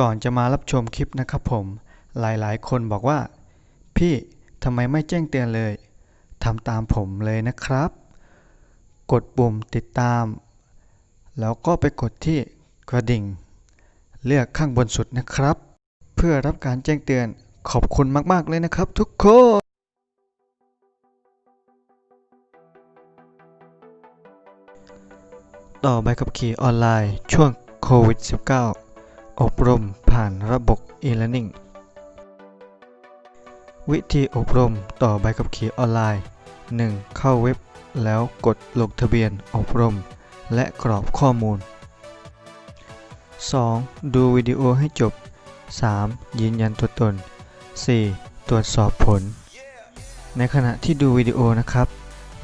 ก่อนจะมารับชมคลิปนะครับผม หลายๆ คนบอกว่า พี่ทำไมไม่แจ้งเตือนเลยทำตามผมเลยนะครับ กดปุ่มติดตาม แล้วก็ไปกดที่กระดิ่ง เลือกข้างบนสุดนะครับ เพื่อรับการแจ้งเตือนขอบคุณมาก ๆ เลยนะครับทุกคนต่อใบขับขี่ออนไลน์ช่วงโควิด -19 อบรมผ่านระบบ e-learning วิธีอบรมต่อใบขับขี่ออนไลน์ 1. เข้าเว็บ แล้วกดลงทะเบียนอบรม และกรอกข้อมูล 2. ดูวิดีโอให้จบ 3. ยืนยันตัวตน 4. ตรวจสอบผล ในขณะที่ดูวิดีโอนะครับ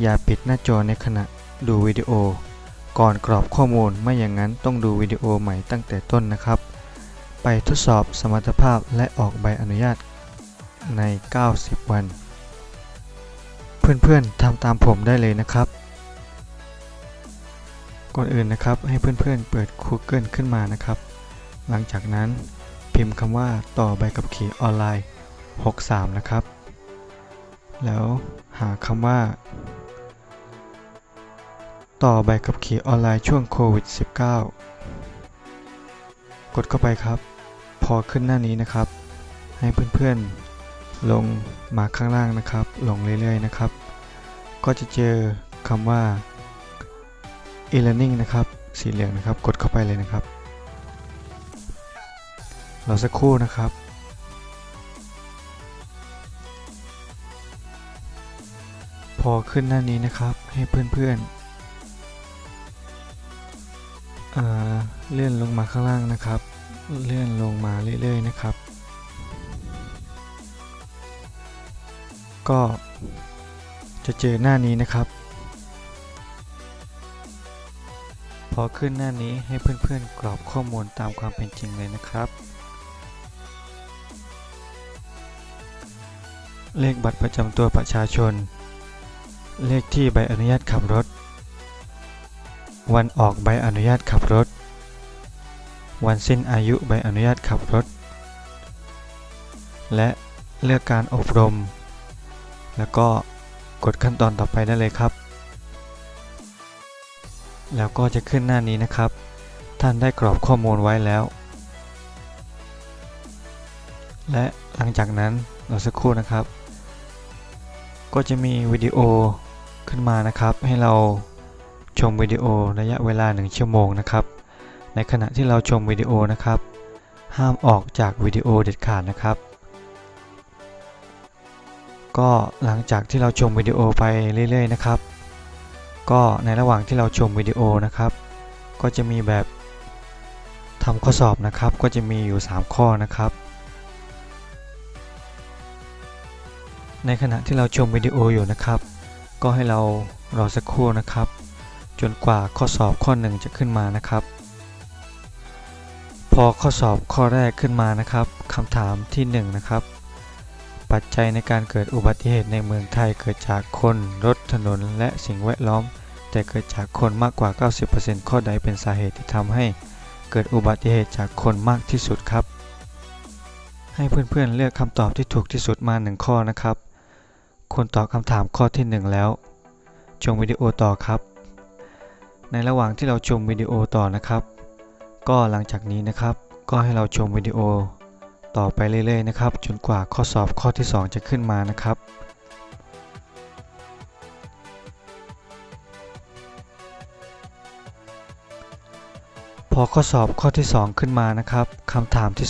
อย่าปิดหน้าจอในขณะดูวิดีโอ ก่อนกรอกข้อมูลไม่อย่างนั้นต้องดูวิดีโอใหม่ตั้งแต่ต้นนะครับ ไปทดสอบสมรรถภาพและออกใบอนุญาตใน 90 วัน เพื่อนๆทำตามผมได้เลยนะครับ ก่อนอื่นนะครับให้เพื่อนๆเปิด Google ขึ้นมานะครับ หลังจากนั้นพิมพ์คำว่าต่อใบขับขี่ออนไลน์ 63 นะครับ แล้วหาคำว่า ต่อใบขับขี่ออนไลน์ช่วงโควิด -19 กดเข้าไปครับ อขึ้นหน้านี้นะครับ ให้เพื่อนๆลงมาข้างล่างนะครับ ลงเรื่อยๆนะครับ ก็จะเจอคำว่า e-learning นะครับ สีเหลืองนะครับ กดเข้าไปเลยนะครับรอสักครู่นะครับ พอขึ้นหน้านี้นะครับ ให้เพื่อนๆอ่าเลื่อนลงมาข้างล่างนะครับ เลื่อนลงมาเรื่อยๆนะครับ ก็จะเจอหน้านี้นะครับ พอขึ้นหน้านี้ให้เพื่อนๆกรอกข้อมูลตามความเป็นจริงเลยนะครับ เลขบัตรประจำตัวประชาชน เลขที่ใบอนุญาตขับรถ วันออกใบอนุญาตขับรถ วันสิ้นอายุใบอนุญาตขับรถ และเลือกการอบรม แล้วก็กดขั้นตอนต่อไปได้เลยครับ แล้วก็จะขึ้นหน้านี้นะครับ ท่านได้กรอกข้อมูลไว้แล้ว และหลังจากนั้นรอสักครู่นะครับ ก็จะมีวิดีโอขึ้นมานะครับ ให้เราชมวิดีโอระยะเวลา 1 ชั่วโมงนะครับ ในขณะที่เราชมวิดีโอนะครับ ห้ามออกจากวิดีโอเด็ดขาดนะครับ ก็หลังจากที่เราชมวิดีโอไปเรื่อยๆนะครับ ก็ในระหว่างที่เราชมวิดีโอนะครับ ก็จะมีแบบทำข้อสอบนะครับ ก็จะมีอยู่ 3 ข้อนะครับ ในขณะที่เราชมวิดีโออยู่นะครับ ก็ให้เรารอสักครู่นะครับ จนกว่าข้อสอบข้อหนึ่งจะขึ้นมานะครับ พอข้อสอบข้อแรกขึ้นมานะครับคำถามที่1นงนะครับ ปัจจัยในการเกิดอุบัติเหตุในเมืองไทยเกิดจากคนรถถนนและสิ่งแวดล้อม แต่เกิดจากคนมากกว่า 90%ข้อใดเป็นสาเหตุที่ทำให้เกิดอุบัติเหตุจากคนมากที่สุดครับ ให้เพื่อนๆเลือกคำตอบที่ถูกที่สุดมา 1 ข้อนะครับคุณตอบคำถามข้อที่ 1 แล้วชมวิดีโอต่อครับ ในระหว่างที่เราชมวิดีโอต่อนะครับ ก็หลังจากนี้นะครับ ก็ให้เราชมวิดีโอ ต่อไปเรื่อยๆนะครับ จนกว่าข้อสอบข้อที่ 2 จะขึ้นมานะครับพอข้อสอบข้อที่ 2 ขึ้นมานะครับคำถามที่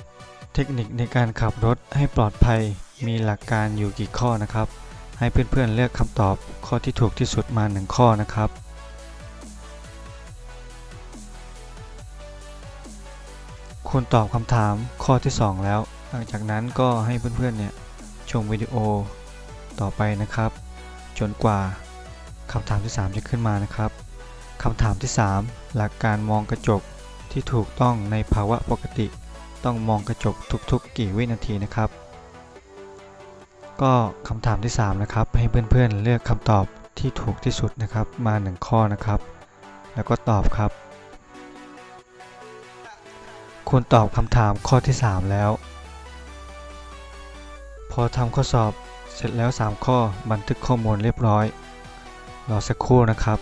2 เทคนิคในการขับรถให้ปลอดภัยมีหลักการอยู่กี่ข้อนะครับ ให้เพื่อนๆเลือกคำตอบข้อที่ถูกที่สุดมา 1 ข้อนะครับ คุณตอบคำถามข้อที่ 2 แล้ว หลังจากนั้นก็ให้เพื่อนๆเนี่ยชมวิดีโอต่อไปนะครับ จนกว่าคำถามที่ 3 จะขึ้นมานะครับคำถามที่ 3 หลักการมองกระจกที่ถูกต้องในภาวะปกติ ต้องมองกระจกทุกๆ กี่วินาทีนะครับ ก็คำถามที่ 3 นะครับ ให้เพื่อนๆเลือกคำตอบที่ถูกที่สุดนะครับ มา 1 ข้อนะครับ แล้วก็ตอบครับ คุณตอบคำถามข้อที่ 3 แล้ว พอทำข้อสอบเสร็จแล้ว 3 ข้อบันทึกข้อมูลเรียบร้อย รอสักครู่นะครับ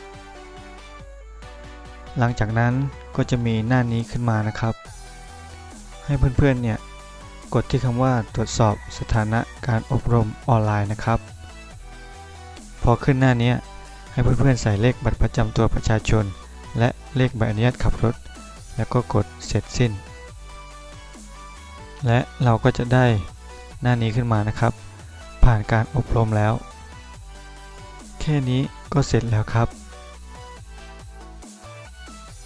หลังจากนั้นก็จะมีหน้านี้ขึ้นมานะครับ ให้เพื่อนๆเนี่ยกดที่คำว่าตรวจสอบสถานะการอบรมออนไลน์นะครับ พอขึ้นหน้านี้ให้เพื่อนๆใส่เลขบัตรประจำตัวประชาชน และเลขใบอนุญาตขับรถ แล้วก็กดเสร็จสิ้น และเราก็จะได้หน้านี้ขึ้นมานะครับ ผ่านการอบรมแล้ว แค่นี้ก็เสร็จแล้วครับ